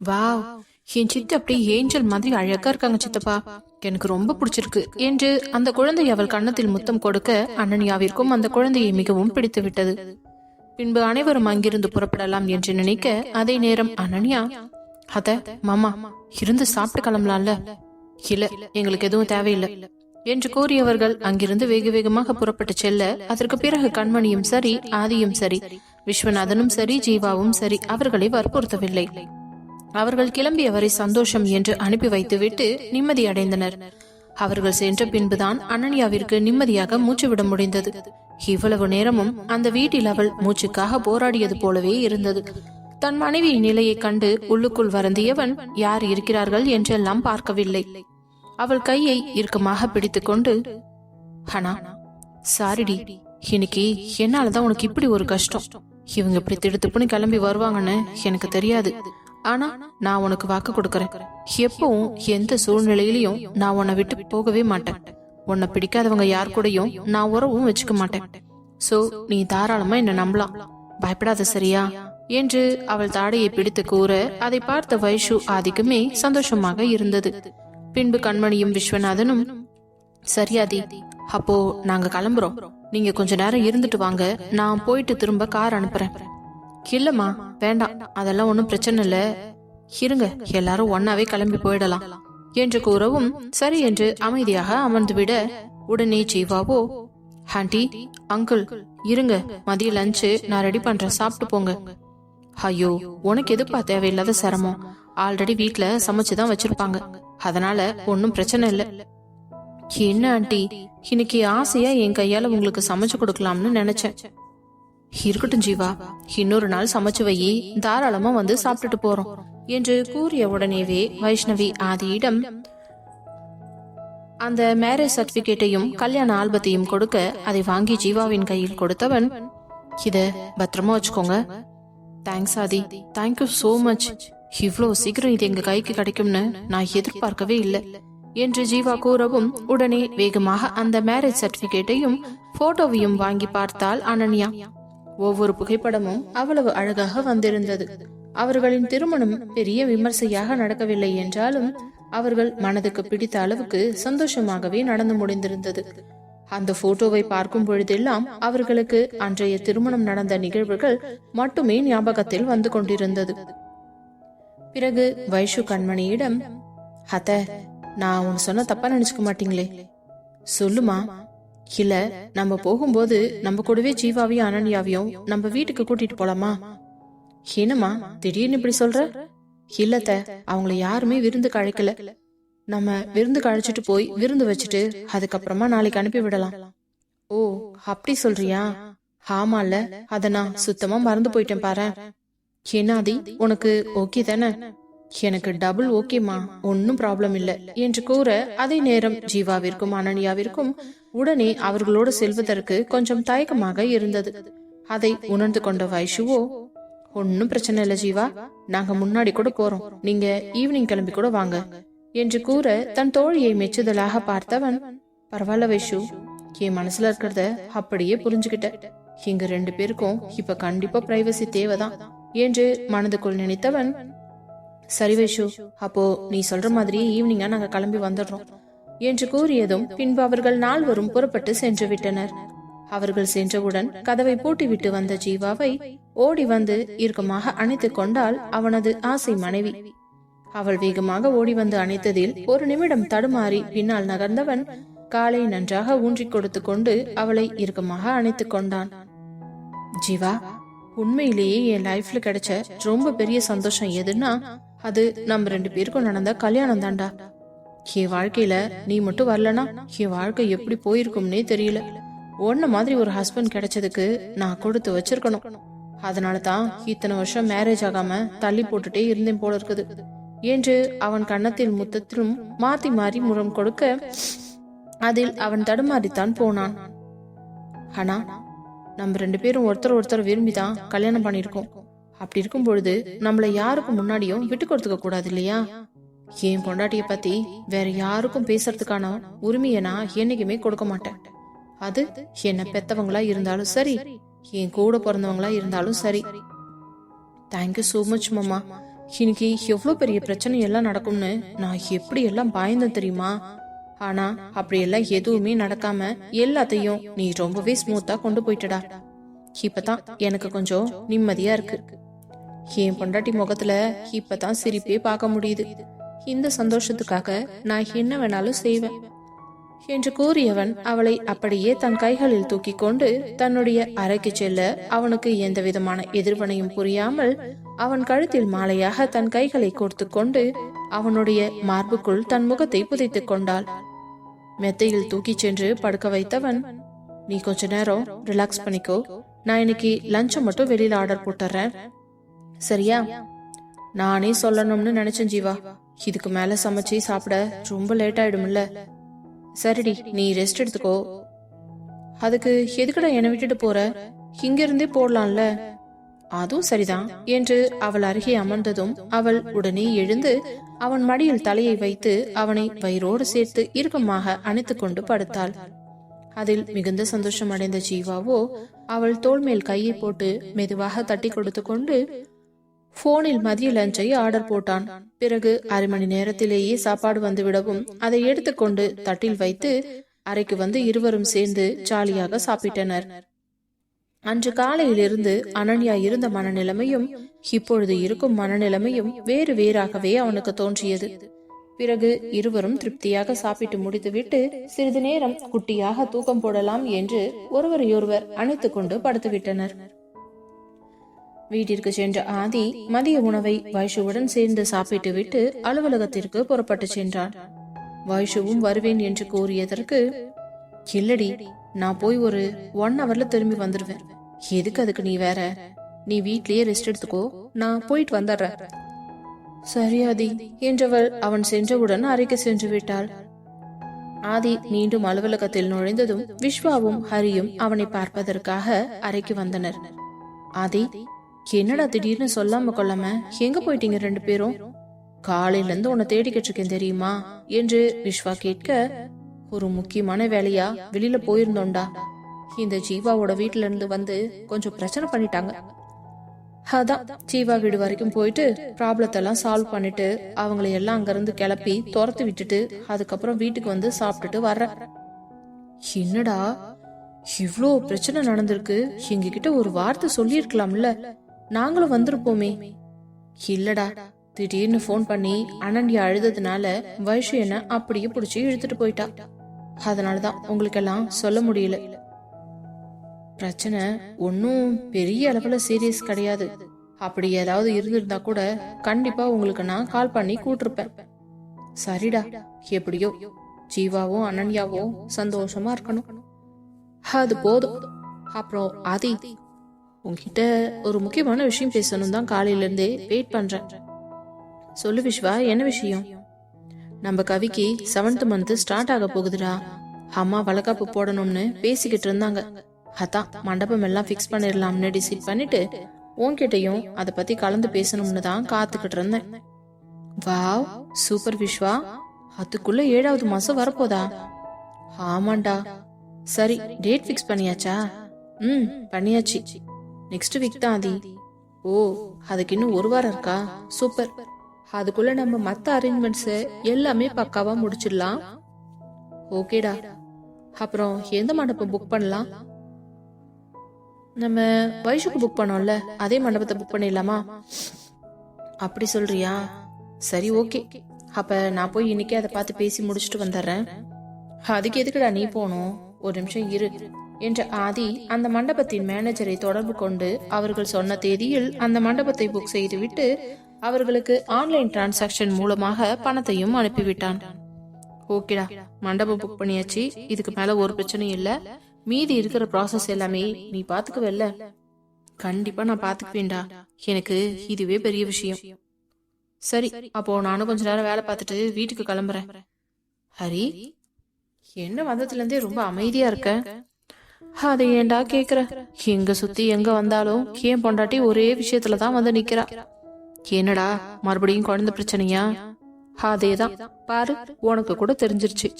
Wow என் சித்தி அப்படியே angel மாதிரி அழகா இருக்காங்க சித்தப்பா. எனக்கு ரொம்ப பிடிச்சிருக்கு என்று அந்த குழந்தை அவள் கன்னத்தில் முத்தம் கொடுக்க அனன்யாவிற்கும் அந்த குழந்தையை மிகவும் பிடித்து விட்டது பின்பு அனைவரும் அங்கிருந்து புறப்படலாம் என்று நினைக்க அதே நேரம் அனன்யா அத மாமா இருந்து சாப்பிட்டு கிளம்பலாம்ல? இல்ல எங்களுக்கு எதுவும் தேவையில்லை என்று கூறியவர்கள் அங்கிருந்து வெகு வேகமாக புறப்பட்டு செல்ல அதற்கு பிறகு கண்மணியும் சரி ஆதியும் சரி விஸ்வநாதனும் சரி ஜீவாவும் சரி அவர்களை வற்புறுத்தவில்லை. அவர்கள் கிளம்பியவரை சந்தோஷம் என்று அனுப்பி வைத்துவிட்டு நிம்மதி அடைந்தனர். அவர்கள் சென்ற பின்புதான் அனன்யாவிற்கு நிம்மதியாக மூச்சு விட முடிந்தது. இவ்வளவு நேரமும் அந்த வீட்டில் அவள் மூச்சுக்காக போராடியது போலவே இருந்தது. தன் மனைவியின் நிலையைக் கண்டு உள்ளுக்குள் வருந்தியவன் யார் இருக்கிறார்கள்? என்றெல்லாம் பார்க்கவில்லை. அவள் கையை இறுக்கமாக பிடித்துக்கொண்டு ஹனா சாரிடி இன்னைக்கு என்னாலதான் உனக்கு இப்படி ஒரு கஷ்டம். இவங்க இப்படி திடுத்துப்புன்னு கிளம்பி வருவாங்கன்னு எனக்கு தெரியாது. ஆனா நான் உனக்கு வாக்கு கொடுக்கறேன். எப்பவும் எந்த சூழ்நிலையிலையும் நான் உன்னை விட்டு போகவே மாட்டேன். உன்னை பிடிக்காதவங்க யார் கூடயும் நான் உறவும் வச்சுக்க மாட்டேன். சோ நீ தாராளமா என்ன நம்பலாம். பயப்படாத சரியா? என்று அவள் தாடையை பிடித்து கூற அதை பார்த்த வைஷு ஆதிக்குமே சந்தோஷமாக இருந்தது. பின்பு கண்மணியும் விஸ்வநாதனும் சரியாதி அப்போ நாங்க கிளம்புறோம். நீங்க கொஞ்ச நேரம் இருந்துட்டு வாங்க. நான் போயிட்டு திரும்ப கார் அனுப்புறேன். இல்லம்மா வேண்டாம். அதெல்லாம் ஒன்றும் பிரச்சனை இல்லை. இருங்க எல்லாரும் ஒன்னாவே கிளம்பி போயிடலாம். என்று கூறவும் சரி என்று அமைதியாக அமர்ந்து விட உடனே ஜீவாவோ ஆண்டி அங்கிள் இருங்க மதிய லஞ்சு நான் ரெடி பண்றேன் சாப்பிட்டு போங்க. ஐயோ உனக்கு எதுப்பா தேவையில்லாத சிரமம்? ஆல்ரெடி வீட்ல சமைச்சுதான் வச்சிருப்பாங்க. அதனால ஒன்னும் பிரச்சனை இல்ல. என்ன ஆண்டி? இன்னைக்கு ஆசையா என் கையால உங்களுக்கு சமைச்சு கொடுக்கலாம்னு நினைச்சேன். இருக்கட்டும் ஜீவா இன்னொரு நாள் சமைச்சு வை தாராளமா வந்து சாப்பிட்டுட்டு போறோம் என்று கூறிய உடனேவே வைஷ்ணவி ஆதியிடம் அந்த மேரேஜ் சர்டிபிகேட்டையும் கல்யாண ஆல்பத்தையும் கொடுக்க அதை வாங்கி ஜீவாவின் கையில் கொடுத்தவன் இத பத்திரமா வச்சுக்கோங்க. Thanks Adi. Thank you so much இவ்வளோ சீக்கிரம் இது எங்க கைக்கு கிடைக்கும்னு நான் எதிர்பார்க்கவே இல்லை என்று ஜீவா கூறவும் உடனே வேகமாக அந்த மேரேஜ் சர்டிபிகேட்டையும் போட்டோவையும் வாங்கி பார்த்தால் அனன்யா. ஒவ்வொரு புகைப்படமும் அவ்வளவு அழகாக வந்திருந்தது. அவர்களின் திருமணம் பெரிய விமர்சையாக நடக்கவில்லை என்றாலும் அவர்கள் மனதுக்கு பிடித்த அளவுக்கு சந்தோஷமாகவே நடந்து முடிந்திருந்தது. அந்த போட்டோவை பார்க்கும் பொழுதெல்லாம் அவர்களுக்கு அன்றைய திருமணம் நடந்த நிகழ்வுகள் மட்டுமே ஞாபகத்தில் வந்து கொண்டிருந்தது. பிறகு வைஷு கண்மணியிடம் அத்த நான் உன் சொன்ன தப்பா நினைச்சுக்க மாட்டீங்களே. சொல்லுமா? இல்ல நம்ம போகும்போது நம்ம கூடவே ஜீவாவையும் அனன்யாவையும் நம்ம வீட்டுக்கு கூட்டிட்டு போலாமா? என்னம்மா திடீர்னு இப்படி சொல்ற? இல்லத்த அவங்கள யாருமே விருந்துக்கு அழைக்கல நம்ம விருந்துக்கு அழைச்சிட்டு போய் விருந்து வச்சுட்டு அதுக்கப்புறமா நாளைக்கு அனுப்பி விடலாம். ஓ அப்படி சொல்றியா? ஆமால அத நான் சுத்தமா மறந்து போயிட்டேன் பாரு என்னாதி உனக்கு ஓகே தானே? எனக்கு டபுள் ஓகேமா ஒன்னும் ப்ராப்ளம் இல்லை என்று கூற அதே நேரம் ஜீவாவிற்கும் அனன்யாவிற்கும் உடனே அவர்களோடு செல்வதற்கு கொஞ்சம் தயக்கமாக இருந்தது. அதை உணர்ந்து கொண்ட வைஷுவோ ஒன்னும் பிரச்சனை இல்ல ஜீவா நாங்க முன்னாடி கூட போறோம். நீங்க ஈவினிங் கிளம்பி கூட வாங்க என்று கூற தன் தோழியை மெச்சுதலாக பார்த்தவன் பரவாயில்ல வைஷு என் மனசுல இருக்கிறத அப்படியே புரிஞ்சுகிட்ட இங்க ரெண்டு பேருக்கும் இப்ப கண்டிப்பா பிரைவசி தேவைதான் என்று மனதுக்குள் நினைத்தவன் சரி வைஷு அப்போ நீ சொல்ற மாதிரியே ஈவினிங்கா நாங்க கிளம்பி வந்துடுறோம். என்று கூறியதும் பின்பு அவர்கள் நால்வரும் புறப்பட்டு சென்று விட்டனர். அவர்கள் சென்றவுடன் கதவை பூட்டிவிட்டு வந்த ஜீவாவை ஓடி வந்து இறுக்கமாக அணைத்துக் கொண்டால் அவனது ஆசை மனைவி. அவள் வேகமாக ஓடி வந்து அணைத்ததில் ஒரு நிமிடம் தடுமாறி பின்னால் நகர்ந்தவன் காலை நன்றாக ஊன்றி கொடுத்து கொண்டு அவளை இறுக்கமாக அணைத்துக் கொண்டான். ஜீவா உண்மையிலேயே என் லைஃப்ல கிடைச்ச ரொம்ப பெரிய சந்தோஷம் எதுன்னா அது நம்ம ரெண்டு பேருக்கும் நடந்த கல்யாணம் தான்டா என் வாழ்க்கையில நீ மட்டும் வரலனா என் வாழ்க்கை எப்படி போயிருக்கும்னே தெரியல. உன்ன மாதிரி ஒரு ஹஸ்பண்ட் கிடைச்சதுக்கு நான் கொடுத்து வச்சிருக்கணும். அதனால தான் இத்தனை வருஷம் மேரேஜ் ஆகாம தள்ளி போட்டுட்டே இருந்தேன் போல இருக்குது. என்று அவன் கன்னத்தில் முத்தத்திலும் மாத்தி மாறி முறம் கொடுக்க அதில் அவன் தடுமாறித்தான் போனான். ஆனா நம்ம ரெண்டு பேரும் ஒருத்தர் ஒருத்தர் விரும்பி தான் கல்யாணம் பண்ணிருக்கோம் அப்படி இருக்கும் பொழுது நம்மள யாருக்கும் முன்னாடியும் விட்டு கொடுத்துக்க கூடாது இல்லையா என் பொண்டாட்டிய பத்தி வேற யாருக்கும் பேசுறதுக்கான உரிமையை நான் என்னைக்குமே கொடுக்க மாட்டேன். அது என்ன பெத்தவங்களா இருந்தாலும் சரி என் கூட பிறந்தவங்களா இருந்தாலும் சரி. தேங்க்யூ ஸோ மச் மாமா. இன்னைக்கு எவ்வளோ பெரிய பிரச்சனை எல்லாம் நடக்கும்னு நான் எப்படி எல்லாம் பயந்தேன் தெரியுமா? ஆனா அப்படியெல்லாம் எதுவுமே நடக்காம எல்லாத்தையும் நீ ரொம்பவே ஸ்மூத்தா கொண்டு போயிட்டடா. இப்பதான் எனக்கு கொஞ்சம் நிம்மதியா இருக்கு. என் பொண்டாட்டி முகத்துல இப்பதான் சிரிப்பே பார்க்க முடியுது. இந்த சந்தோஷத்துக்காக நான் என்ன வேணாலும் செய்வேன். என்று கூறியவன் அவளை அப்படியே தன் கைகளில் தூக்கி கொண்டு தன்னுடைய அறைக்கு செல்ல அவனுக்கு எந்த விதமான எதிர்வனையும் புரியாமல் அவன் கழுத்தில் மாலையாக தன் கைகளை கோர்த்து கொண்டு அவனுடைய மார்புக்குள் தன் முகத்தை புதைத்துக் கொண்டாள். மெத்தையில் தூக்கிச் சென்று படுக்க வைத்தவன் நீ கொஞ்ச நேரம் ரிலாக்ஸ் பண்ணிக்கோ. நான் இன்னைக்கு லஞ்சம் மட்டும் வெளியில ஆர்டர் போட்டுறேன். சரியா? நானே சொல்லணும்னு நினைச்சேன் ஜீவா. இதுக்கு மேல சமைச்சு சாப்பிட ரொம்ப லேட் ஆயிடும்ல. சரிடி நீ ரெஸ்ட் எடுத்துக்கோ. அதுக்கு எதுக்குடா என்னை விட்டுட்டு போற? இங்கிருந்தே போடலாம்ல. அதுவும் சரிதான் என்று அவள் அருகே அமர்ந்ததும் அவள் உடனே எழுந்து அவன் மடியில் தலையை வைத்து அவனை வயிறோடு சேர்த்து இறுக்கமாக அணைத்துக் கொண்டு படுத்தாள். அதில் மிகுந்த சந்தோஷம் அடைந்த ஜீவாவோ அவள் தோல் மேல் கையை போட்டு மெதுவாக தட்டி கொடுத்து கொண்டு போனில் மதிய லஞ்சை ஆர்டர் போட்டான். பிறகு அரை மணி நேரத்திலேயே சாப்பாடு வந்துவிடவும் அதை எடுத்துக்கொண்டு தட்டில் வைத்து அறைக்கு வந்து இருவரும் சேர்ந்து ஜாலியாக சாப்பிட்டனர். அன்று காலையிலிருந்து அனன்யா இருந்த மனநிலைமையும் இப்பொழுது இருக்கும் மனநிலைமையும் வேறு வேறாகவே அவனுக்கு தோன்றியது. பிறகு இருவரும் திருப்தியாக சாப்பிட்டு முடித்துவிட்டு சிறிது நேரம் குட்டியாக தூக்கம் போடலாம் என்று ஒருவரையொருவர் அணைத்துக் கொண்டு படுத்துவிட்டனர். வீட்டிற்கு சென்ற ஆதி மதிய உணவை வைஷுவுடன் சேர்ந்து சாப்பிட்டு விட்டு அலுவலகத்திற்கு புறப்பட்டு சென்றான். வைஷுவும் வருவேன் என்று கூறியதற்கு இல்லடி நான் போய் ஒரு ஒன் ஹவர்ல திரும்பி வந்துடுவேன் எதுக்கு அதுக்கு நீ வேற? நீ வீட்லயே ரெஸ்ட் எடுத்துக்கோ நான் போயிட்டு வந்துடுறேன். சரி ஆதி என்றவள் அவன் சென்றவுடன் அறைக்கு சென்று விட்டாள். ஆதி மீண்டும் அலுவலகத்தில் நுழைந்ததும் விஸ்வாவும் ஹரியும் அவனை பார்ப்பதற்காக அறைக்கு வந்தனர். ஆதி என்னடா திடீர்னு சொல்லாம கொள்ளாம எங்க போயிட்டீங்க ரெண்டு பேரும்? காலையில இருந்து உன்னை தேடிக்கிட்டு இருக்கேன் தெரியுமா? என்று விஸ்வா கேட்க ஒரு முக்கியமான வேலையா? வெளியில போயிருந்தோம்டா. இந்த ஜீவாவோட வீட்டுல இருந்து வந்து கொஞ்சம் பிரச்சனை பண்ணிட்டாங்க. அதான் ஜீவா வீடு வரைக்கும் போயிட்டு ப்ராப்ளத்தை எல்லாம் சால்வ் பண்ணிட்டு அவங்கள எல்லாம் அங்கிருந்து கிளப்பி துரத்து விட்டுட்டு அதுக்கப்புறம் வீட்டுக்கு வந்து சாப்பிட்டுட்டு வர்ற. என்னடா? இவ்வளோ பிரச்சனை நடந்திருக்கு. எங்ககிட்ட ஒரு வார்த்தை சொல்லியிருக்கலாம்ல. நாங்களும் வந்திருப்போமே. இல்லடா திடீர்னு ஃபோன் பண்ணி அனன்யா அழுததுனால வைஷு என்ன அப்படியே பிடிச்சி இழுத்துட்டு போயிட்டா. அதனாலதான் உங்களுக்கெல்லாம் சொல்ல முடியல. பிரச்சனை ஒன்றும் பெரிய அளவுல சீரியஸ் கிடையாது. அப்படி ஏதாவது இருந்திருந்தா கூட கண்டிப்பா உங்களுக்கு நான் கால் பண்ணி கூட்டிருப்பேன். சரிடா எப்படியோ ஜீவாவும் அனன்யாவும் சந்தோஷமா இருக்கணும். அது போதும். அப்புறம் ஆதி உன்கிட்ட ஒரு முக்கியமான விஷயம் பேசணும் தான் காலையில இருந்தே வெயிட் பண்றேன். சொல்லு விஸ்வா என்ன விஷயம்? நம்ம கவிக்கு செவன்த் மந்த் ஸ்டார்ட் ஆக போகுதுடா. அம்மா வளக்காப்பு போடணும்னு பேசிக்கிட்டு இருந்தாங்க. அதான் மண்டபம் எல்லாம் ஃபிக்ஸ் பண்ணிடலாம்னு டிசைட் பண்ணிட்டு உன்கிட்டயும் அதை பத்தி கலந்து பேசணும்னு தான் காத்துக்கிட்டு இருந்தேன். வாவ் சூப்பர் விஸ்வா அதுக்குள்ள ஏழாவது மாசம் வரப்போதா? ஆமாண்டா. சரி டேட் ஃபிக்ஸ் பண்ணியாச்சா? ம் பண்ணியாச்சு. நெக்ஸ்ட் வீக் தான் ஆதி ஓ அதுக்கு இன்னும் ஒரு வாரம் இருக்கா? சூப்பர். அதுக்குள்ள நம்ம மத்த அரேஞ்ச்மெண்ட்ஸ் எல்லாமே பக்காவா முடிச்சிடலாம். ஓகேடா. அப்புறம் எந்த மண்டபம் புக் பண்ணலாம்? நம்ம வயசுக்கு புக் பண்ணோம்ல அதே மண்டபத்தை புக் பண்ணிடலாமா? அப்படி சொல்றியா? சரி ஓகே. அப்ப நான் போய் இன்னைக்கே அதை பார்த்து பேசி முடிச்சுட்டு வந்துடுறேன். அதுக்கு எதுக்குடா நீ போகணும்? ஒரு நிமிஷம் இரு. என்ற ஆதி அந்த மண்டபத்தின் மேனேஜரை தொடர்பு கொண்டு அவர்கள் சொன்ன தேதியில் அந்த மண்டபத்தை புக் செய்துவிட்டு அவர்களுக்கு ஆன்லைன் டிரான்சாக்ஷன் மூலமாக பணத்தையும் அனுப்பிவிட்டான். ஓகேடா மண்டபம் புக் பண்ணியாச்சு. இதுக்கு மேல ஒரு பிரச்சனையும் இல்ல. மீதி இருக்கிற ப்ராசஸ் எல்லாமே நீ பாத்துக்குவல்ல. கண்டிப்பா நான் பாத்துக்குவேன்டா. எனக்கு இதுவே பெரிய விஷயம். சரி அப்போ நானும் கொஞ்ச நேரம் வேலை பார்த்துட்டு வீட்டுக்கு கிளம்புறேன். ஹரி என்ன வந்ததுல இருந்தே ரொம்ப அமைதியா இருக்க? அதை ஏன்டா கேக்குற? எங்க சுத்தி எங்க வந்தாலும் ஏன் பொண்டாட்டி ஒரே விஷயத்துல தான் வந்து நிக்கிறா? என்னடா மறுபடியும் குழந்தை பிரச்சனையா? அதேதான். பாரு உனக்கு கூட தெரிஞ்சிருச்சு.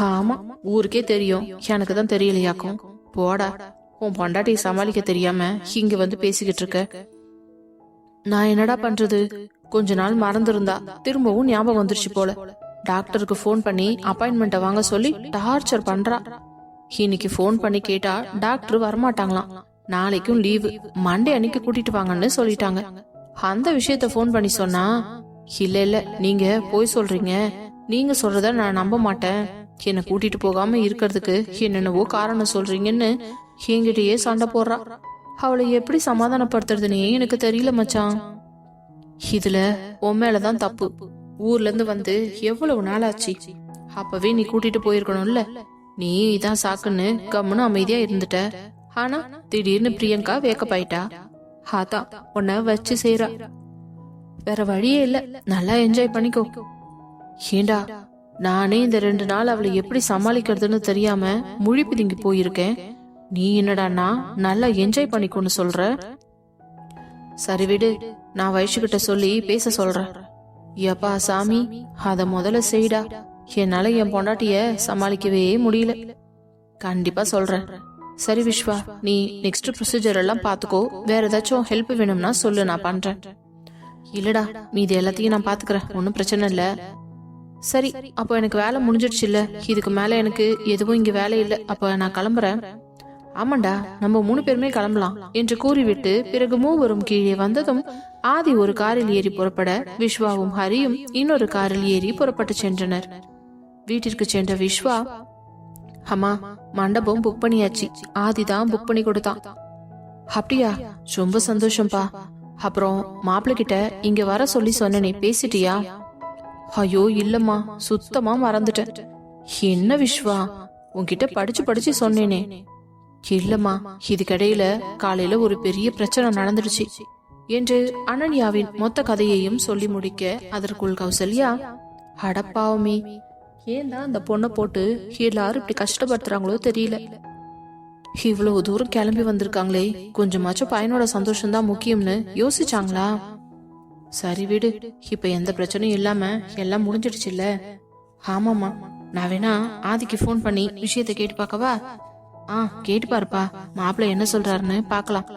ஆமா ஊருக்கே தெரியும். எனக்கு தான் தெரியலையாக்கும். போடா. உன் பொண்டாட்டி சமாளிக்க தெரியாம இங்க வந்து பேசிக்கிட்டு இருக்க. நான் என்னடா பண்றது? கொஞ்ச நாள் மறந்துருந்தா திரும்பவும் ஞாபகம் வந்துருச்சு போல. டாக்டருக்கு ஃபோன் பண்ணி அப்பாயின்மெண்ட்டை வாங்க சொல்லி டார்ச்சர் பண்றா. இன்னைக்கு ஃபோன் பண்ணி கேட்டா டாக்டர் வரமாட்டாங்களாம். நாளைக்கும் லீவு மண்டே அன்னைக்கு கூட்டிட்டு வாங்கன்னு சொல்லிட்டாங்க. அந்த விஷயத்த ஃபோன் பண்ணி சொன்னா இல்ல இல்ல நீங்க போய் சொல்றீங்க. நீங்க சொல்றத நான் நம்ப மாட்டேன். என்னை கூட்டிட்டு போகாம இருக்கிறதுக்கு என்னென்னவோ காரணம் சொல்றீங்கன்னு என்கிட்டயே சண்டை போடுறா. அவளை எப்படி சமாதானப்படுத்துறதுனே எனக்கு தெரியல மச்சான். இதுல உன் மேலதான் தப்பு. ஊர்ல இருந்து வந்து எவ்வளவு நாள் ஆச்சு அப்பவே நீ கூட்டிட்டு போயிருக்கணும்ல. நீ இதான் சாக்குன்னு கம்முன்னு அமைதியா இருந்துட்ட. ஆனா திடீர்னு பிரியங்கா வேக்கப்பாயிட்டா அதான் உன்னை வச்சு செய்யறா வேற வழியே இல்ல. நல்லா என்ஜாய் பண்ணிக்கோ. ஏண்டா நானே இந்த ரெண்டு நாள் அவளை எப்படி சமாளிக்கிறதுன்னு தெரியாம முழி பிதுங்கி போயிருக்கேன். நீ என்னடான்னா நல்லா என்ஜாய் பண்ணிக்கோன்னு சொல்ற? சரி விடு நான் வயசுகிட்ட சொல்லி பேச சொல்றேன். எப்பா சாமி அத முதல்ல செய்டா. என்னால என் பொண்டாட்டிய சமாளிக்கவே முடியல. கண்டிப்பா சொல்றேன். சரி விஸ்வா நீ நெக்ஸ்ட் ப்ரொசீஜர் எல்லாம் பாத்துக்கோ. வேற ஏதாச்சும் ஹெல்ப் வேணும்னா சொல்லு நான் பண்றேன். இல்லடா மீதி எல்லாத்தையும் நான் பாத்துக்கிறேன். ஒன்றும் பிரச்சனை இல்ல. சரி அப்போ எனக்கு வேலை முடிஞ்சிடுச்சு இல்ல. இதுக்கு மேல எனக்கு எதுவும் இங்க வேலை இல்ல. அப்ப நான் கிளம்புறேன். ஆமாண்டா நம்ம மூணு பேருமே கிளம்பலாம் என்று கூறிவிட்டு பிறகு மூவரும் கீழே வந்ததும் ஆதி ஒரு காரில் ஏறி புறப்பட விஸ்வாவும் ஹரியும் இன்னொரு காரில் ஏறி புறப்பட்டு சென்றனர். வீட்டிற்கு சென்ற விஸ்வா அம்மா மண்டபம் புக் பண்ணியாச்சு. ஆதி தான் புக் பண்ணி கொடுத்தான். அப்படியா? ரொம்ப சந்தோஷம்பா. அப்புறம் மாப்பிள்ளை கிட்ட இங்க வர சொல்லி சொன்னனே பேசிட்டியா? ஐயோ இல்லம்மா. சுத்தமா மறந்துட்டேன். என்ன விஸ்வா உன்கிட்ட படிச்சு படிச்சு சொன்னேனே. இல்லம்மா இதுக்கிடையில காலையில ஒரு பெரிய பிரச்சனை நடந்துடுச்சு என்று அனன்யாவின் மொத்த கதையையும் சொல்லி முடிக்க அதற்குள் கௌசல்யா அடப்பாவமே ஏன் தான் அந்த பொண்ணை போட்டு எல்லாரும் இப்படி கஷ்டப்படுத்துறாங்களோ தெரியல. இவ்வளவு தூரம் கிளம்பி வந்திருக்காங்களே கொஞ்சமாச்சும் பையனோட சந்தோஷம்தான் முக்கியம்னு யோசிச்சாங்களா? சரி விடு இப்ப எந்த பிரச்சனையும் இல்லாம எல்லாம் முடிஞ்சிடுச்சுல்ல. ஆமாமா நான் வேணா ஆதிக்கு ஃபோன் பண்ணி விஷயத்தை கேட்டு பார்க்கவா? ஆ கேட்டு பாருப்பா. மாப்பிள்ளை என்ன சொல்றாருன்னு பார்க்கலாம்.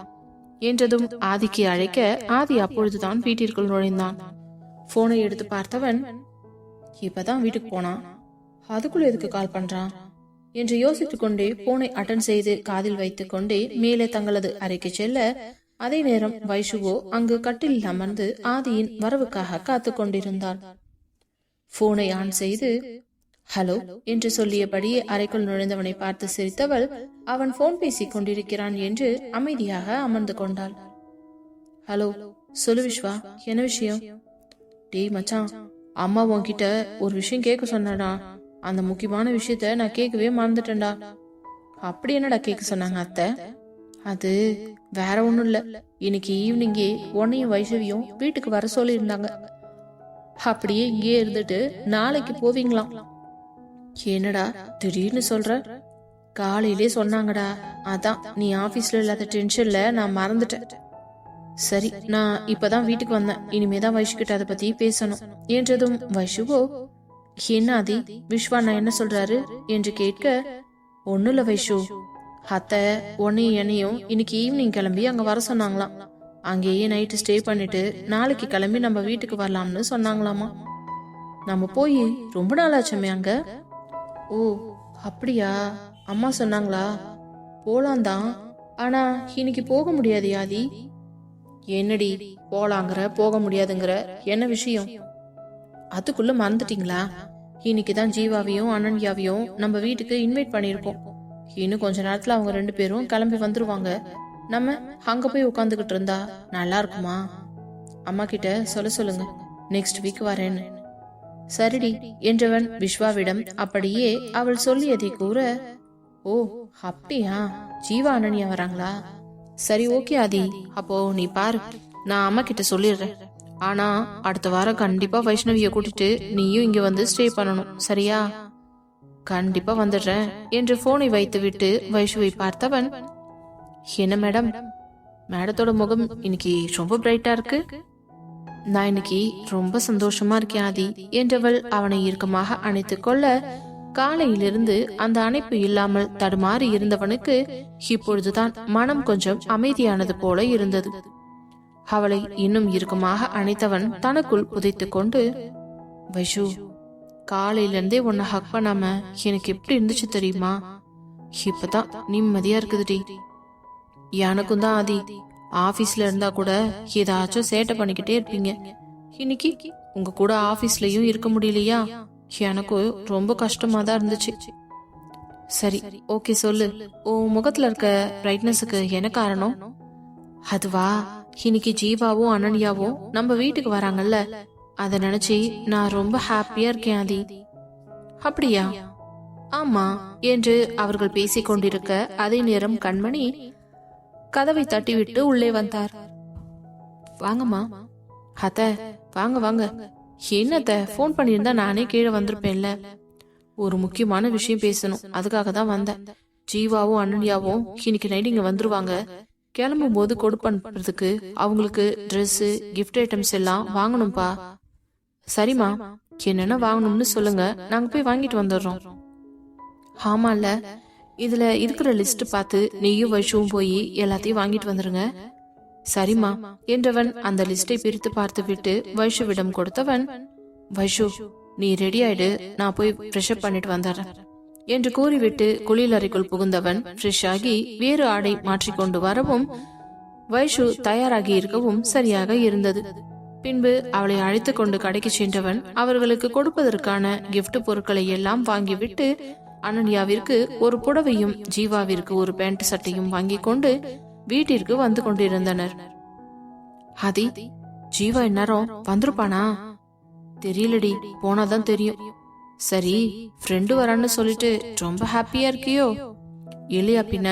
என்றதும் ஆதிக்கு அழைக்க ஆதி அப்பொழுதுதான் வீட்டிற்குள் நுழைந்தான். போனை எடுத்து பார்த்தவன் இப்பதான் வீட்டுக்கு போனான் அதுக்குள்ள எதுக்கு கால் பண்றான் என்று யோசித்துக் கொண்டே போனை அட்டன் செய்து காதில் வைத்துக் கொண்டே மேலே தங்களது அறைக்கு செல்ல அதே நேரம் வைஷுவோ அங்கு கட்டிலில் அமர்ந்து ஆதியின் வரவுக்காக காத்து கொண்டிருந்தான் போனை ஆன் செய்து ஹலோ என்று சொல்லியபடியே அறைக்குள் நுழைந்தவனை பார்த்து சிரித்தவள் அவன் போன் பேசிக் கொண்டிருக்கிறான் என்று அமைதியாக அமர்ந்து கொண்டாள். ஹலோ சொல்லு விஸ்வா என்ன விஷயம்? டேய் மச்சான் அம்மா உன்கிட்ட ஒரு விஷயம் கேட்க சொன்னடா அந்த முக்கியமான விஷயத்த நான் கேட்கவே மறந்துட்டேன்டா. அப்படி என்னடா கேட்க சொன்னாங்க அத்தை? அது வேற ஒண்ணும் இல்ல. இன்னைக்கு ஈவினிங்கே உன்னையும் வைஷவியும் வீட்டுக்கு வர சொல்லி இருந்தாங்க அப்படியே இங்கேயே இருந்துட்டு நாளைக்கு போவீங்களாம். என்னடா திடீர்னு சொல்ற? காலையிலே சொன்னாங்கடா. அதான் நீ ஆபீஸ்ல இல்லாத டென்ஷன்ல நான் மறந்துட்டேன். சரி நான் இப்பதான் வீட்டுக்கு வந்தேன். இனிமேதான் வைஷு கிட்ட அதை பத்தி பேசணும். என்றதும் வைஷுவோ என்ன அதி விஸ்வா நான் என்ன சொல்றாரு? என்று கேட்க ஒண்ணும் இல்ல வைஷு. அத்தை உன்னையும் என்னையும் இன்னைக்கு ஈவினிங் கிளம்பி அங்க வர சொன்னாங்களாம். அங்கேயே நைட்டு ஸ்டே பண்ணிட்டு நாளைக்கு கிளம்பி நம்ம வீட்டுக்கு வரலாம்னு சொன்னாங்களாமா. நம்ம போய் ரொம்ப நாளாச்சுமே அங்க? ஓ அப்படியா? அம்மா சொன்னாங்களா? போலாம் தான் ஆனா இன்னைக்கு போக முடியாது யாதி. என்னடி போலாங்கிற போக முடியாதுங்கிற? என்ன விஷயம்? அதுக்குள்ள மறந்துட்டீங்களா? இன்னைக்கு தான் ஜீவாவையும் அனன்யாவையும் நம்ம வீட்டுக்கு இன்வைட் பண்ணியிருக்கோம். இன்னும் கொஞ்ச நேரத்துல அவங்க ரெண்டு பேரும் கிளம்பி வந்துருவாங்க. நம்ம அங்க போய் உட்காந்துக்கிட்டு இருந்தா நல்லா இருக்குமா? அம்மா கிட்ட சொல்ல சொல்லுங்க. நெக்ஸ்ட் வீக் வரேன்னு. சரிடி என்றவன் விஸ்வாவிடம் அப்படியே அவள் சொல்லியதை கூற ஓ அப்படியா? ஜீவா அனன்யா வராங்களா சரி ஓகே ஆதி. அப்போ நீ பாரு. நான் அம்மா கிட்ட சொல்லிடுறேன். ஆனா அடுத்த வாரம் கண்டிப்பா வைஷ்ணவிய கூட்டிட்டு நீயும் இங்க வந்து ஸ்டே பண்ணணும். சரியா? கண்டிப்பா வந்துடுறேன் என்று போனை வைத்துவிட்டு வைஷுவை பார்த்தவன் என்ன மேடம் மேடத்தோட முகம் இன்னைக்கு ரொம்ப பிரைட்டா இருக்கு. நான் இன்னைக்கு ரொம்ப சந்தோஷமா இருக்கேன் ஆதி. என்றவள் அவனை இறுக்கமாக அணைத்துக் கொள்ள காலையிலிருந்து அந்த அணைப்பு இல்லாமல் தடுமாறி இருந்தவனுக்கு இப்பொழுதுதான் மனம் கொஞ்சம் அமைதியானது போல இருந்தது. அவளை இன்னும் இறுக்கமாக அணைத்தவன் தனக்குள் புதைத்து கொண்டு வைஷு காலையிலிருந்தே உன்னை ஹக் பண்ணாம எனக்கு எப்படி இருந்துச்சு தெரியுமா? இப்பதான் நிம்மதியா இருக்குதுடி. எனக்கும் தான் ஆதி. ஆபீஸ்ல இருந்தா கூட ஏதாச்சும் சேட்டை பண்ணிக்கிட்டே இருப்பீங்க. இன்னைக்கு உங்க கூட ஆபீஸ்லயும் இருக்க முடியலையா? எனக்கு ரொம்ப கஷ்டமா தான் இருந்துச்சு. சரி ஓகே சொல்லு. உன் முகத்துல இருக்க பிரைட்னஸுக்கு என்ன காரணம்? அதுவா? இன்னைக்கு ஜீவாவும் அனன்யாவும் நம்ம வீட்டுக்கு வராங்கல்ல. அத நினைச்சு நான் ரொம்ப ஹாப்பியா இருக்கேன் ஆதி. அப்படியா? ஆமா என்று அவர்கள் பேசிக் கொண்டிருக்க அதே நேரம் கண்மணி கதவை தட்டிவிட்டு உள்ளே வந்தார். வாங்கம்மா. அத்த வாங்க வாங்க. என்னத்த? ஃபோன் பண்ணியிருந்தா நானே கீழே வந்திருப்பேன்ல. ஒரு முக்கியமான விஷயம் பேசணும். அதுக்காக தான் வந்தேன். ஜீவாவும் அனன்யாவும் இன்னைக்கு நைட் இங்க வந்துருவாங்க. கிளம்பும் போது கொடுப்பு அவங்களுக்கு ட்ரெஸ்ஸு கிஃப்ட் ஐட்டம்ஸ் எல்லாம் வாங்கணும்ப்பா சரிம்மா. என்னென்ன வாங்கணும்னு சொல்லுங்க. நாங்க போய் வாங்கிட்டு வந்துடுறோம். ஆமால இதுல இருக்கிற லிஸ்ட் பார்த்து நீயும் வைஷுவும் போய் எல்லாத்தையும் வாங்கிட்டு வந்துருங்க. சரிம்மா என்றவன் அந்த லிஸ்டை பிரித்து பார்த்து விட்டு வைஷுவிடம் கொடுத்தவன் வைஷு நீ ரெடி ஆயிடு நான் போய் ஃப்ரெஷ் அப் பண்ணிட்டு வந்துடுறேன் என்று கூறிவிட்டு குளியலறைக்குள் புகுந்தவன் ஃப்ரெஷ் ஆகி வேறு ஆடை மாற்றிக்கொண்டு வரவும் வைஷு தயாராகி இருக்கவும் சரியாக இருந்தது. பின்பு அவளை அழைத்து கொண்டு கடைக்கு சென்றவன் அவர்களுக்கு கொடுப்பதற்கான கிஃப்ட் பொருட்களை எல்லாம் வாங்கிவிட்டு அனன்யாவிற்கு ஒரு புடவையும் ஜீவாவிற்கு ஒரு பேண்ட் சட்டையும் வாங்கி கொண்டு வீட்டிற்கு வந்து கொண்டிருந்தனர். ஹதி ஜீவா இந்நேரம் வந்திருப்பானா? தெரியலடி போனாதான் தெரியும். சரி ஃப்ரெண்டு வரான்னு சொல்லிட்டு ரொம்ப ஹாப்பியா இருக்கியோ? இல்லையா பின்ன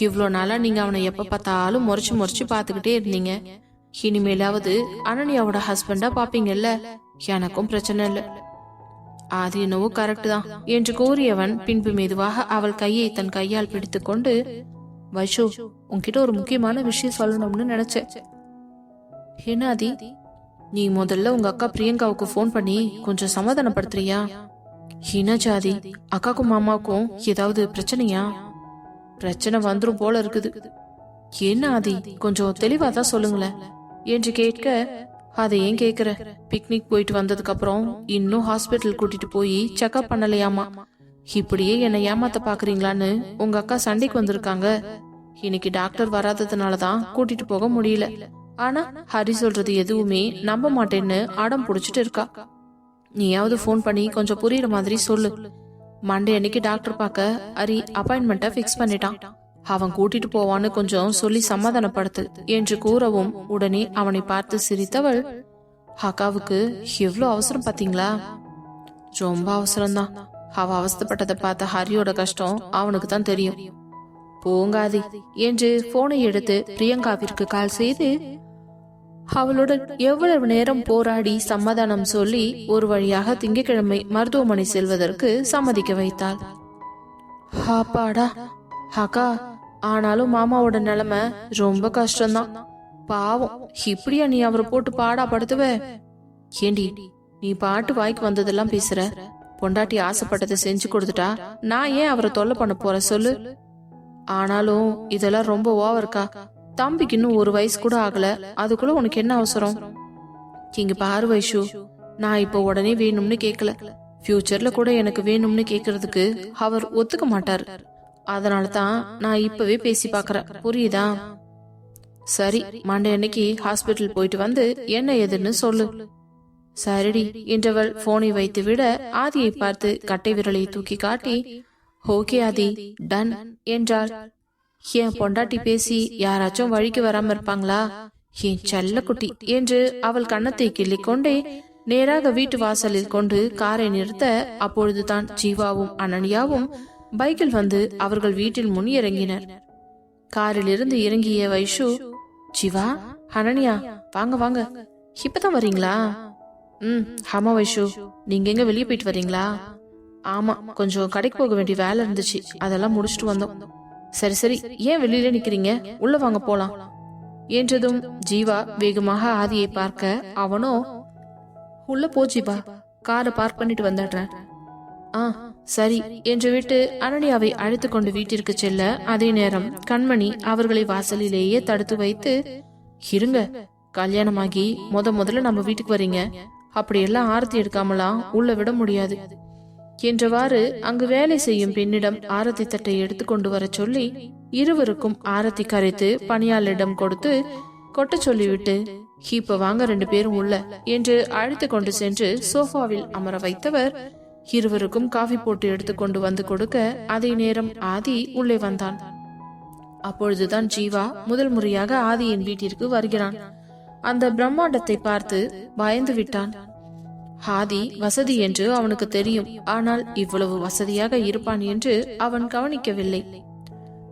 இவ்வளோ நாளா நீங்க அவனை எப்ப பார்த்தாலும் முறைச்சு முறைச்சு பாத்துக்கிட்டே இருந்தீங்க. இனிமேலாவது அனன்யாவோட ஹஸ்பண்டா பாப்பீங்கல்ல எனக்கும் பிரச்சனை இல்லை. அது என்னவோ கரெக்ட் தான். என்று கூறியவன் பின்பு மெதுவாக அவள் கையை தன் கையால் பிடித்துக்கொண்டு வைஷு உன்கிட்ட ஒரு முக்கியமான விஷயம் சொல்லணும்னு நினைச்சேன். என்ன நீ முதல்ல உங்க அக்கா பிரியங்காவுக்கு ஃபோன் பண்ணி கொஞ்சம் சமாதானப்படுத்துறியா? என்னாச்சு ஜாதி? அக்காக்கும் மாமாவுக்கும் ஏதாவது பிரச்சனையா? பிரச்சனை வந்துரும் போல இருக்குது. என்ன ஆதி? கொஞ்சம் தெளிவா தான் சொல்லுங்களேன். என்று கேட்க அதை ஏன் கேக்குற? பிக்னிக் போயிட்டு வந்ததுக்கு அப்புறம் இன்னும் ஹாஸ்பிட்டல் கூட்டிட்டு போய் செக்அப் பண்ணலையாமா? இப்படியே என்னை ஏமாத்த பாக்குறீங்களான்னு உங்க அக்கா சண்டைக்கு வந்திருக்காங்க. இன்னைக்கு டாக்டர் வராததுனால தான் கூட்டிட்டு போக முடியல. ஆனா ஹரி சொல்றது எதுவுமே நம்ப மாட்டேன்னு அடம் புடிச்சிட்டு இருக்கா. நீயாவது ஃபோன் பண்ணி கொஞ்சம் புரியுற மாதிரி சொல்லு. மண்டே அன்னைக்கு டாக்டர் பார்க்க ஹரி அப்பாயின்மெண்ட்டை ஃபிக்ஸ் பண்ணிட்டான். அவன் கூட்டிட்டு போவான்னு கொஞ்சம் சொல்லி சமாதானப்படுத்து என்று கூறவும் உடனே அவனை பார்த்து சிரித்தவள் அக்காவுக்கு எவ்வளவு அவசரம் பாத்தீங்களா? ரொம்ப அவசரம்தான். அவ அவஸ்தப்பட்டதை பார்த்த ஹரியோட கஷ்டம் அவனுக்கு தான் தெரியும். போங்காதி என்று போனை எடுத்து பிரியங்காவிற்கு கால் செய்து அவளுடன் எவ்வளவு நேரம் போராடி சமாதானம் சொல்லி ஒரு வழியாக திங்கட்கிழமை மருத்துவமனை செல்வதற்கு சம்மதிக்க வைத்தாள். ஹாப்பாடா அக்கா ஆனாலும் மாமாவோட நிலைமை ரொம்ப கஷ்டம்தான். பாவம் இப்படியா நீ அவரை போட்டு பாடா படுத்துவ? ஏண்டி நீ பாட்டு வாய்க்கு வந்ததெல்லாம் பேசுற? பொண்டாட்டி ஆசைப்பட்டதை செஞ்சு கொடுத்துட்டா? நான் ஏன் அவரை தொல்லை பண்ண போற சொல்லு? ஆனாலும் இதெல்லாம் ரொம்ப ஓவர்க்கா. தம்பிக்கு இன்னும் ஒரு வயசு கூட ஆகல. அதுக்குள்ள உனக்கு என்ன அவசரம்? இங்க பாரு வைஷு நான் இப்போ உடனே வேணும்னு கேட்கல ஃபியூச்சர்ல கூட எனக்கு வேணும்னு கேக்குறதுக்கு அவர் ஒத்துக்க மாட்டார். அதனால தான் நான் இப்பவே பேசி பார்க்கறேன். புரியுதா? சரி மண்டே அன்னைக்கு ஹாஸ்பிட்டல் போயிட்டு வந்து என்ன ஏதுன்னு சொல்லு. சரிடி இன்டர்வல் போனை வைத்து விட ஆதியை பார்த்து கட்டை விரலை தூக்கி காட்டி ஓகே ஆதி டன் என்றாள். என் பொண்டாட்டி பேசி யாராச்சும் வழிக்கு வராம இருப்பாங்களா? என் செல்லக்குட்டி என்று அவள் கன்னத்தை கிள்ளிக்கொண்டே நேராக வீட்டு வாசலில் கொண்டு காரை நிறுத்த அப்பொழுதுதான் ஜீவாவும் அனன்யாவும் பைக்கில் வந்து அவர்கள் வீட்டில் முன் இறங்கினர் காரில் இருந்து இறங்கிய வைஷு ஜீவா ஹனனியா வாங்க வாங்க. இப்பதான் வரீங்களா? ம் ஆமா வைஷு. நீங்க எங்க வெளியே போயிட்டு வரீங்களா? ஆமா கொஞ்சம் கடைக்கு போக வேண்டிய வேலை இருந்துச்சு. அதெல்லாம் முடிச்சிட்டு வந்தோம். சரி சரி. ஏன் வெளியில நிக்கிறீங்க? உள்ள வாங்க போலாம். என்றதும் ஜீவா வேகமாக ஆதியை பார்க்க அவனோ? உள்ள போ ஜீவா. காரை பார்க் பண்ணிட்டு வந்துடுறேன். ஆ சரி என்று விட்டு அனன்யாவை அழைத்து கொண்டு வீட்டிற்கு செல்ல அதே நேரம் கண்மணி அவர்களை வாசலிலேயே தடுத்து வைத்து இருங்க கல்யாணமாகி முத முதல்ல நம்ம வீட்டுக்கு வரீங்க. அப்படியெல்லாம் ஆரத்தி எடுக்காமலாம் உள்ள விட முடியாது. என்றவாறு அங்கு வேலை செய்யும் பெண்ணிடம் ஆரத்தி தட்டை எடுத்து கொண்டு வரச் சொல்லி இருவருக்கும் ஆரத்தி கரைத்து பணியாளரிடம் கொடுத்து கொட்ட சொல்லிவிட்டு இப்ப வாங்க ரெண்டு பேரும் உள்ள என்று அழைத்து கொண்டு சென்று சோஃபாவில் அமர வைத்தவர் இருவருக்கும் காஃபி போட்டு எடுத்து கொண்டு வந்து கொடுக்க அதே நேரம் ஆதி உள்ளே வந்தான். அப்பொழுதுதான் ஜீவா முதல் முறையாக ஆதியின் வீட்டிற்கு வருகிறான். அந்த பிரம்மாண்டத்தை பார்த்து பயந்து விட்டான். ஆதி வசதி என்று அவனுக்கு தெரியும். ஆனால் இவ்வளவு வசதியாக இருப்பான் என்று அவன் கவனிக்கவில்லை.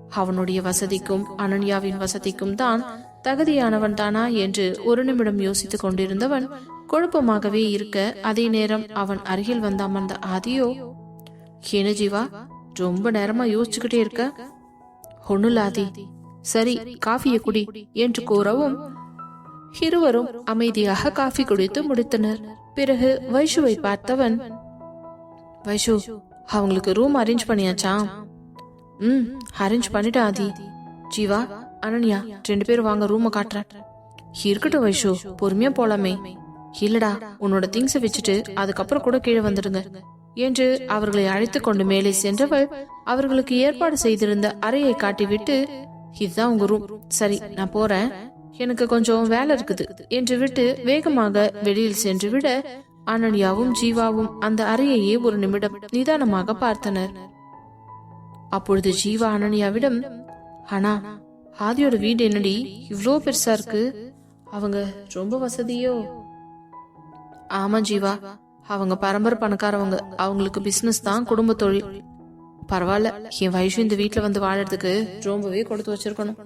அவனுடைய வசதிக்கும் அனன்யாவின் வசதிக்கும் தான் தகுதியானவன் தானா? என்று ஒரு நிமிடம் யோசித்துக் கொண்டிருந்தவன் குழப்பமாகவே இருக்க அதே நேரம் அவன் அருகில் வந்த அமர்ந்த ஆதியோ என்ன ஜீவா ரொம்ப நேரமா யோசிச்சுக்கிட்டே இருக்க? ஒண்ணுல சரி காஃபியை குடி என்று கூறவும் இருவரும் அமைதியாக காஃபி குடித்து முடித்தனர். பிறகு வைஷுவை பார்த்தவன் வைஷு அவங்களுக்கு ரூம் அரேஞ்ச் பண்ணியாச்சா ம் அரேஞ்ச் பண்ணிட்டு ஆதி. ஜீவா அனன்யா ரெண்டு பேரும் வாங்க ரூமை காட்டுறேன். இருக்கட்டும் வைஷு பொறுமையா போலாமே. இல்லடா உன்னோட திங்ஸை வச்சுட்டு அதுக்கப்புறம் கூட கீழே வந்துடுங்க என்று அவர்களை அழைத்து கொண்டு மேலே சென்றவள் அவர்களுக்கு ஏற்பாடு செய்திருந்த அறையை காட்டிவிட்டு இதுதான் உங்க ரூம் சரி நான் போறேன். எனக்கு கொஞ்சம் வேலை இருக்குது. என்று விட்டு வேகமாக வெளியில் சென்று விட அனன்யாவும் ஜீவாவும் அந்த அறையையே ஒரு நிமிடம் நிதானமாக பார்த்தனர். அப்பொழுது ஜீவா அனன்யாவிடம் அண்ணா ஆதியோட வீடு என்னடி? இவ்வளோ பெருசா இருக்கு. அவங்க ரொம்ப வசதியோ? ஆமா ஜீவா. அவங்க பரம்பரை பணக்காரவங்க. அவங்களுக்கு பிசினஸ் தான் குடும்ப தொழில். பரவாயில்ல என் வயசு இந்த வீட்டில் வந்து வாழறதுக்கு ரொம்பவே கொடுத்து வச்சிருக்கணும்.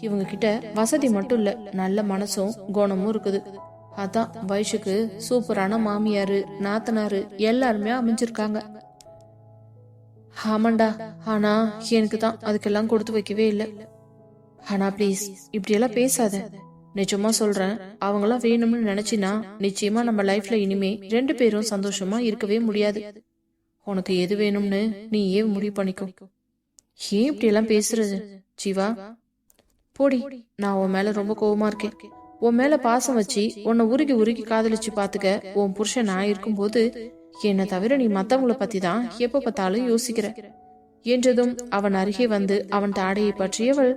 இவங்க கிட்ட வசதி மட்டும் இல்ல நல்ல மனசும் குணமும் இருக்குது. அதான் வயசுக்கு சூப்பரான மாமியாரு நாத்தனாரு எல்லாருமே அமைஞ்சிருக்காங்க. ஆமாண்டா ஆனா எனக்கு தான் அதுக்கெல்லாம் கொடுத்து வைக்கவே இல்லை. ஆனா ப்ளீஸ் இப்படியெல்லாம் பேசாத. நிஜமா சொல்றேன் அவங்களாம் வேணும்னு நினைச்சினா நிச்சயமா நம்ம லைஃப்ல இனிமே ரெண்டு பேரும் சந்தோஷமா இருக்கவே முடியாது. உனக்கு எது வேணும்னு நீ ஏன் முடிவு பண்ணிக்கோ. ஏன் இப்படி எல்லாம் பேசுறது ஜீவா? போடி நான் உன் மேல ரொம்ப கோவமா இருக்கேன். உன் மேல பாசம் வச்சு உன்னை உருகி உருகி காதலிச்சு பாத்துக்க உன் புருஷன் நான் இருக்கும்போது என்னை தவிர நீ மத்தவங்கள பத்தி தான் எப்ப பார்த்தாலும் யோசிக்கிற. என்றதும் அவன் அருகே வந்து அவன் தாடையை பற்றியவள்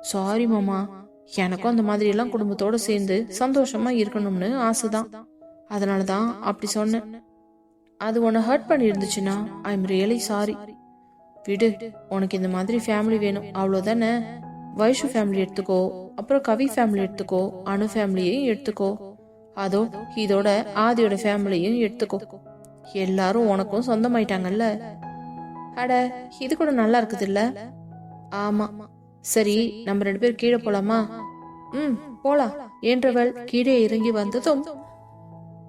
சாரி மாமா எனக்கும் அந்த மாதிரி எல்லாம் குடும்பத்தோட சேர்ந்து சந்தோஷமா இருக்கணும்னு ஆசைதான். அதனாலதான் அப்படி சொன்னேன். அது உன்னை ஹர்ட் பண்ணியிருந்துச்சுன்னா ஐ எம் ரியலி சாரி விடு உனக்கு இந்த மாதிரி ஃபேமிலி வேணும். அவ்வளோதானே வைஷு ஃபேமிலி எடுத்துக்கோ அப்புறம் கவி ஃபேமிலி எடுத்துக்கோ அணு ஃபேமிலியையும் எடுத்துக்கோ. அதோ இதோட ஆதியோட ஃபேமிலியும் எடுத்துக்கோ. எல்லாரும் உனக்கும் சொந்தமாயிட்டாங்கல்ல? அட இது கூட நல்லா இருக்குது இல்ல ஆமா. சரி நம்ம ரெண்டு பேரும் கீழே போலாமா? ம் போலாம் என்றவள் கீழே இறங்கி வந்ததும்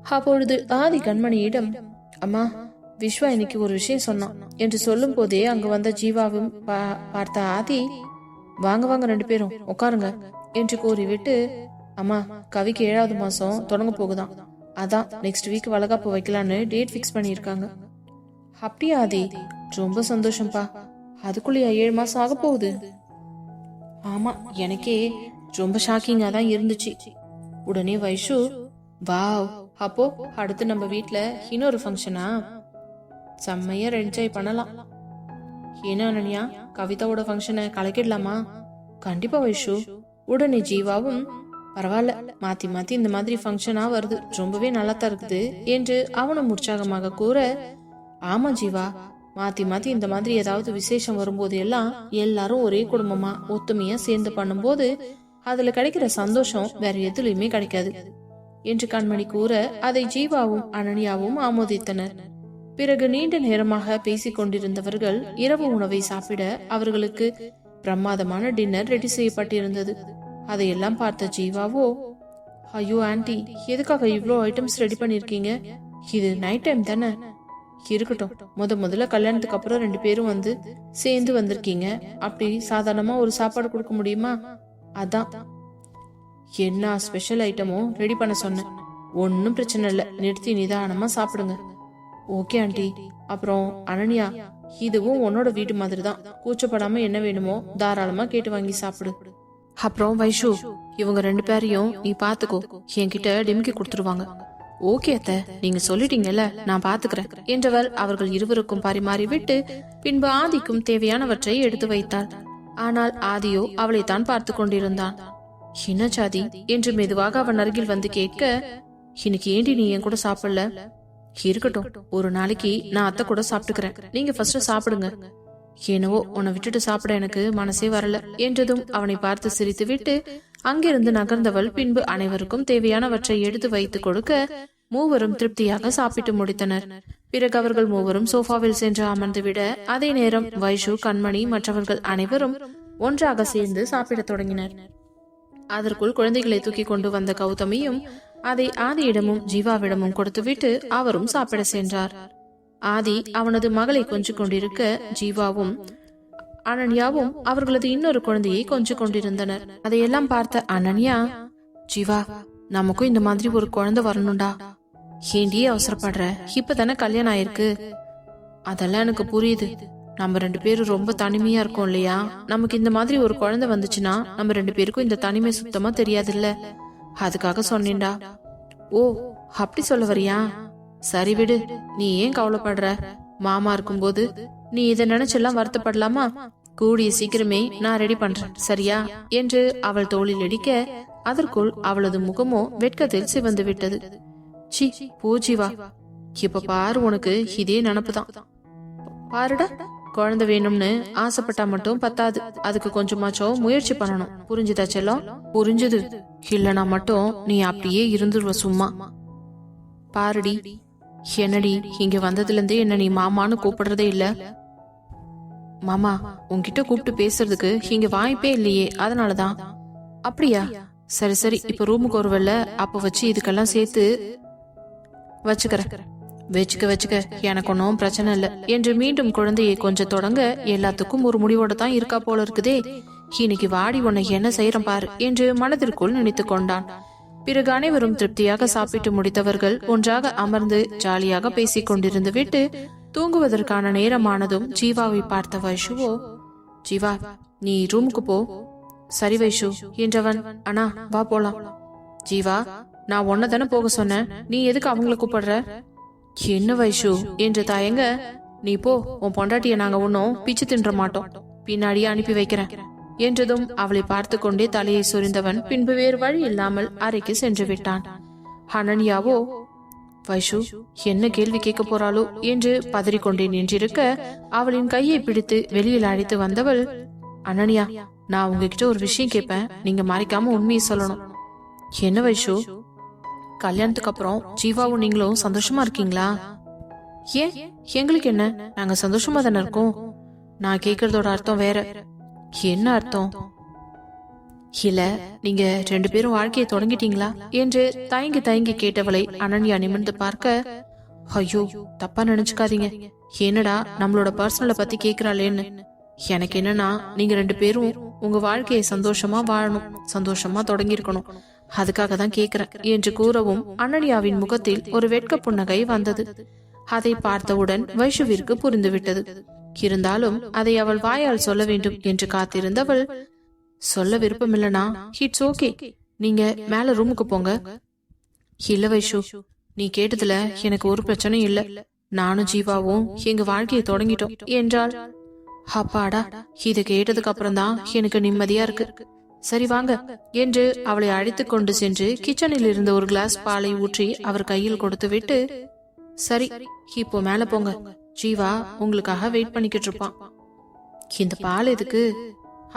அப்பொழுது ஆதி கண்மணியிடம் அம்மா விஸ்வா இன்னைக்கு ஒரு விஷயம் சொன்னான் என்று சொல்லும் போதே அங்கு வந்த ஜீவாவும் பா- பார்த்த ஆதி வாங்க வாங்க ரெண்டு பேரும் உட்காருங்க என்று கூறிவிட்டு அம்மா கவிக்கு ஏழாவது மாசம் தொடங்க போகுதான் அதான் நெக்ஸ்ட் வீக் வளகாப்பு வைக்கலான்னு டேட் ஃபிக்ஸ் பண்ணியிருக்காங்க. அப்படியா ஆதி ரொம்ப சந்தோஷம்ப்பா அதுக்குள்ளேயா ஏழு மாசம் ஆக போகுது? ஆமா எனக்கே ரொம்ப ஷாக்கிங்கா தான் இருந்துச்சு. உடனே வைஷு வாவ் அப்போ அடுத்து நம்ம வீட்ல இன்னொரு ஃபங்க்ஷனா செம்மையா என்ஜாய் பண்ணலாம். என்ன அனன்யா கவிதாவோட ஃபங்க்ஷனை கலக்கிடலாமா? கண்டிப்பா வைஷு. உடனே ஜீவாவும் பரவாயில்ல மாத்தி மாத்தி இந்த மாதிரி ஃபங்க்ஷனா வருது. ரொம்பவே நல்லா தான் இருக்குது என்று அவனும் உற்சாகமாக கூற ஆமா ஜீவா மாத்தி மாத்தி இந்த மாதிரி ஏதாவது விசேஷம் வரும்போது எல்லாம் எல்லாரும் ஒரே குடும்பமா ஒத்துமையா சேர்ந்து பண்ணும்போது அதுல கிடைக்கிற சந்தோஷம் வேற எதுலயுமே கிடைக்காது. என்று கண்மணி கூற அதை ஜீவாவும் அனன்யாவும் ஆமோதித்தனர். பிறகு நீண்ட நேரமாக பேசிக் கொண்டிருந்தவர்கள் இரவு உணவை சாப்பிட அவர்களுக்கு பிரமாதமான டின்னர் ரெடி செய்யப்பட்டிருந்தது. அதையெல்லாம் பார்த்த ஜீவாவோ ஐயோ ஆன்ட்டி எதுக்காக இவ்வளோ ஐட்டம்ஸ் ரெடி பண்ணிருக்கீங்க? இது நைட் டைம் தானே? இருக்கட்டும். முத முதல்ல கல்யாணத்துக்கு அப்புறம் ரெண்டு பேரும் வந்து சேர்ந்து வந்திருக்கீங்க. அப்படி சாதாரணமா ஒரு சாப்பாடு கொடுக்க முடியுமா? அதான். என்ன ஸ்பெஷல் ஐட்டமோ ரெடி பண்ண சொன்னேன். ஒன்னும் பிரச்சனை இல்ல. நிறுத்தி நிதானமா சாப்பிடுங்க. ஓகே ஆண்டி அப்புறம் அனன்யா இதுவும் உன்னோட வீட்டு மாதிரி தான் கூச்சப்படாம என்ன வேணுமோ தாராளமா கேட்டு வாங்கி சாப்பிடு. அப்புறம் வைஷு இவங்க ரெண்டு பேரையும் நீ பாத்துக்கோ. என்கிட்ட டிமிக்கி கொடுத்துருவாங்க. ஓகே அத்த நீங்க சொல்லிட்டீங்கல்ல நான் பாத்துக்கிறேன். என்றவர் அவர்கள் இருவருக்கும் பரிமாறி விட்டு பின்பு ஆதிக்கும் தேவையானவற்றை எடுத்து வைத்தாள் ஆனால் ஆதியோ அவளை தான் பார்த்து கொண்டிருந்தான். என்ன சாதி என்று மெதுவாக அவன் அருகில் வந்து கேட்க இன்னைக்கு ஏண்டி நீ என் கூட சாப்பிடல? இருக்கட்டும் ஒரு நாளைக்கு நான் அத்தை கூட சாப்பிட்டுக்கிறேன். நீங்க ஃபர்ஸ்ட் சாப்பிடுங்க. என்னவோ உன்னை விட்டுட்டு சாப்பிட எனக்கு மனசே வரல என்றதும் அவனை பார்த்து சிரித்து விட்டு அங்கிருந்து நகர்ந்தவள் பின்பு அனைவருக்கும் தேவையானவற்றை எடுத்து வைத்துக் கொடுக்க மூவரும் திருப்தியாக சாப்பிட்டு முடித்தனர். பிறகு அவர்கள் மூவரும் சோஃபாவில் சென்று அமர்ந்துவிட அதே நேரம் வைஷு கண்மணி மற்றவர்கள் அனைவரும் ஒன்றாக சேர்ந்து சாப்பிடத் தொடங்கினர். அதற்குள் குழந்தைகளை தூக்கி கொண்டு வந்த கௌதமியும் அதை ஆதியிடமும் ஜீவாவிடமும் கொடுத்துவிட்டு அவரும் சாப்பிட சென்றார். ஆதி அவனது மகளை கொஞ்சிக் கொண்டிருக்க ஜீவாவும் அனன்யாவும் அவர்களது இன்னொரு குழந்தையை கொஞ்சு கொண்டிருந்தனர். அதையெல்லாம் பார்த்த அனன்யா ஜீவா நமக்கும் இந்த மாதிரி ஒரு குழந்தை வரணும்டா. ஏண்டியே அவசரப்படுற? இப்பதானே கல்யாணம் ஆயிருக்கு. அதெல்லாம் எனக்கு புரியுது. நம்ம ரெண்டு பேரும் ரொம்ப தனிமையா இருக்கோம் இல்லையா? நமக்கு இந்த மாதிரி ஒரு குழந்தை வந்துச்சுன்னா நம்ம ரெண்டு பேருக்கும் இந்த தனிமை சுத்தமா தெரியாதுல்ல. அதுக்காக சொன்னேன்டா. ஓ அப்படி சொல்ல வரியா? சரி விடு. நீ ஏன் கவலைப்படுற? மாமா இருக்கும்போது நீ இதை நினைச்செல்லாம் வருத்தப்படலாமா? கூடிய சீக்கிரமே நான் ரெடி பண்றேன் சரியா? என்று அவள் தோளில் இடிக்க அதற்குள் அவளது முகமோ வெட்கத்தில் சிவந்து விட்டது. சி பூஜிவா இப்ப பாரு உனக்கு இதே நினப்புதான் பாருடா குழந்தை வேணும்னு ஆசைப்பட்டா மட்டும் பத்தாது. அதுக்கு கொஞ்சமாச்சும் முயற்சி பண்ணணும். புரிஞ்சுதா செல்லம்? புரிஞ்சுது. இல்லனா மட்டும் நீ அப்படியே இருந்துருவ சும்மா. பாருடி என்னடி இங்க வந்ததுலேருந்தே என்ன நீ மாமான்னு கூப்பிடுறதே இல்ல? மாமா உன்கிட்ட கூப்பிட்டு பேசுறதுக்கு இங்க வாய்ப்பே இல்லையே அதனாலதான். அப்படியா? சரி சரி இப்ப ரூமுக்கு ஒரு வேளை அப்ப வச்சு இதுக்கெல்லாம் சேர்த்து வச்சுக்கிறேன். வச்சுக்க வச்சுக்க எனக்கு ஒன்றும் பிரச்சனை இல்லை. என்று மீண்டும் குழந்தையை கொஞ்சம் தொடங்க எல்லாத்துக்கும் ஒரு முடிவோட தான் இருக்கா போல இருக்குதே. இன்னைக்கு வாடி உன்னை என்ன செய்யறேன் பாரு என்று மனதிற்குள் நினைத்துக் கொண்டான். பிறகு அனைவரும் திருப்தியாக சாப்பிட்டு முடித்தவர்கள் ஒன்றாக அமர்ந்து ஜாலியாக பேசிக் கொண்டிருந்து விட்டு தூங்குவதற்கான நேரமானதும் ஜீவாவை பார்த்த வைஷுவோ ஜீவா நீ ரூமுக்கு போ. சரி வைஷு என்றவன் அண்ணா வா போலாம். ஜீவா நான் உன்னை தானே போக சொன்னேன். நீ எதுக்கு அவங்கள கூப்பிடுற? என்ன வைஷு? என்று தயங்க நீ போ உன் பொண்டாட்டிய நாங்க ஒன்னும் பிச்சு தின்ற மாட்டோம். பின்னாடியே அனுப்பி வைக்கிறேன். என்றதும் அவளை பார்த்து கொண்டே தலையை சொரிந்தவன் பின்பு வேறு வழி இல்லாமல் அறைக்கு சென்று விட்டான். ஹனன்யாவோ வைஷு என்ன கேள்வி கேட்க போறாளோ? என்று பதறிக்கொண்டே நின்றிருக்க அவளின் கையை பிடித்து வெளியில் அழைத்து வந்தவள் அனன்யா நான் உங்ககிட்ட ஒரு விஷயம் கேட்பேன். நீங்க மறைக்காம உண்மையை சொல்லணும். என்ன வைஷு? கல்யாணத்துக்கு அப்புறம் ஜீவாவும் நீங்களும் சந்தோஷமா இருக்கீங்களா? ஏன்? எங்களுக்கு என்ன? நாங்க சந்தோஷமா தானே இருக்கோம். நான் கேக்குறதோட அர்த்தம் வேற. என்ன அர்த்தம்? இல்ல நீங்க ரெண்டு பேரும் வாழ்க்கையை தொடங்கிட்டீங்களா? என்று தயங்கி தயங்கி கேட்டவளை அனன்யா நிமிர்ந்து பார்க்க ஐயோ தப்பா நினைச்சுக்காதீங்க. என்னடா நம்மளோட பர்சனலை பத்தி கேக்குறாளேன்னு. எனக்கு என்னன்னா நீங்க ரெண்டு பேரும் உங்க வாழ்க்கையை சந்தோஷமா வாழணும் சந்தோஷமா தொடங்கியிருக்கணும். அதுக்காக தான் கேக்குறேன் என்று கூறவும் அனன்யாவின் முகத்தில் ஒரு வெட்க புன்னகை வந்தது. அதை பார்த்தவுடன் வைஷுவிற்கு புரிந்துவிட்டது. இருந்தாலும் அதை அவள் வாயால் சொல்ல வேண்டும் என்று காத்திருந்தவள் சொல்ல விருப்பமில்லனா இட்ஸ் ஓகே நீங்க மேல ரூமுக்கு போங்க. இல்ல வைஷு நீ கேட்டதுல எனக்கு ஒரு பிரச்சனையும் இல்ல. நானும் ஜீவாவும் எங்க வாழ்க்கையை தொடங்கிட்டோம் என்றாள். அப்பாடா இத கேட்டதுக்கு அப்புறம் தான் எனக்கு நிம்மதியா இருக்கு. சரி வாங்க என்று அவளை அழைத்துக் கொண்டு சென்று கிச்சனில் இருந்த ஒரு கிளாஸ் பாலை ஊற்றி அவர் கையில் கொடுத்து விட்டு சரி இப்போ மேல போங்க. ஜீவா உங்களுக்காக வெயிட் பண்ணிக்கிட்டு இருப்பான். இந்த பால் எதுக்கு?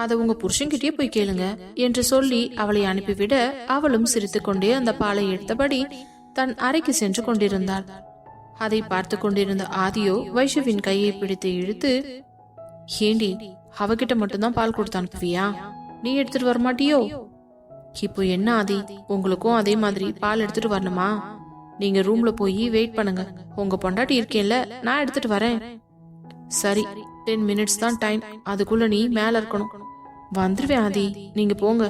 அதை உங்க புருஷன்கிட்டயே போய் கேளுங்க என்று சொல்லி அவளை அனுப்பிவிட அவளும் சிரித்துக்கொண்டே அந்த பாலை எடுத்தபடி தன் அறைக்கு சென்று கொண்டிருந்தாள். அதை பார்த்து கொண்டிருந்த ஆதியோ வைஷுவின் கையை பிடித்து இழுத்து ஏண்டி அவகிட்ட மட்டும்தான் பால் கொடுத்து அனுப்புவியா? நீ எடுத்துட்டு வரமாட்டியோ? இப்போ என்ன ஆதி? உங்களுக்கும் அதே மாதிரி பால் எடுத்துட்டு வரணுமா? நீங்க ரூம்ல போய் வெயிட் பண்ணுங்க. உங்க பொண்டாட்டி இருக்கேன்ல நான் எடுத்துட்டு வரேன். சரி டென் மினிட்ஸ் தான் டைம் அதுக்குள்ள நீ மேல இருக்கணும். வந்துருவேன் ஆதி. நீங்க போங்க.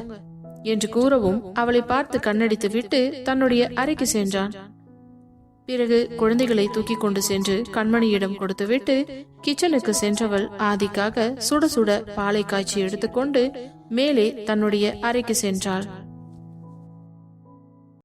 என்று கூறவும் அவளை பார்த்து கண்ணடித்து விட்டு தன்னுடைய அறைக்கு சென்றான். பிறகு குழந்தைகளை தூக்கி கொண்டு சென்று கண்மணியிடம் கொடுத்துவிட்டு கிச்சனுக்கு சென்றவள் ஆதிக்காக சுட சுட பாலை காய்ச்சி எடுத்துக்கொண்டு மேலே தன்னுடைய அறைக்கு சென்றாள்.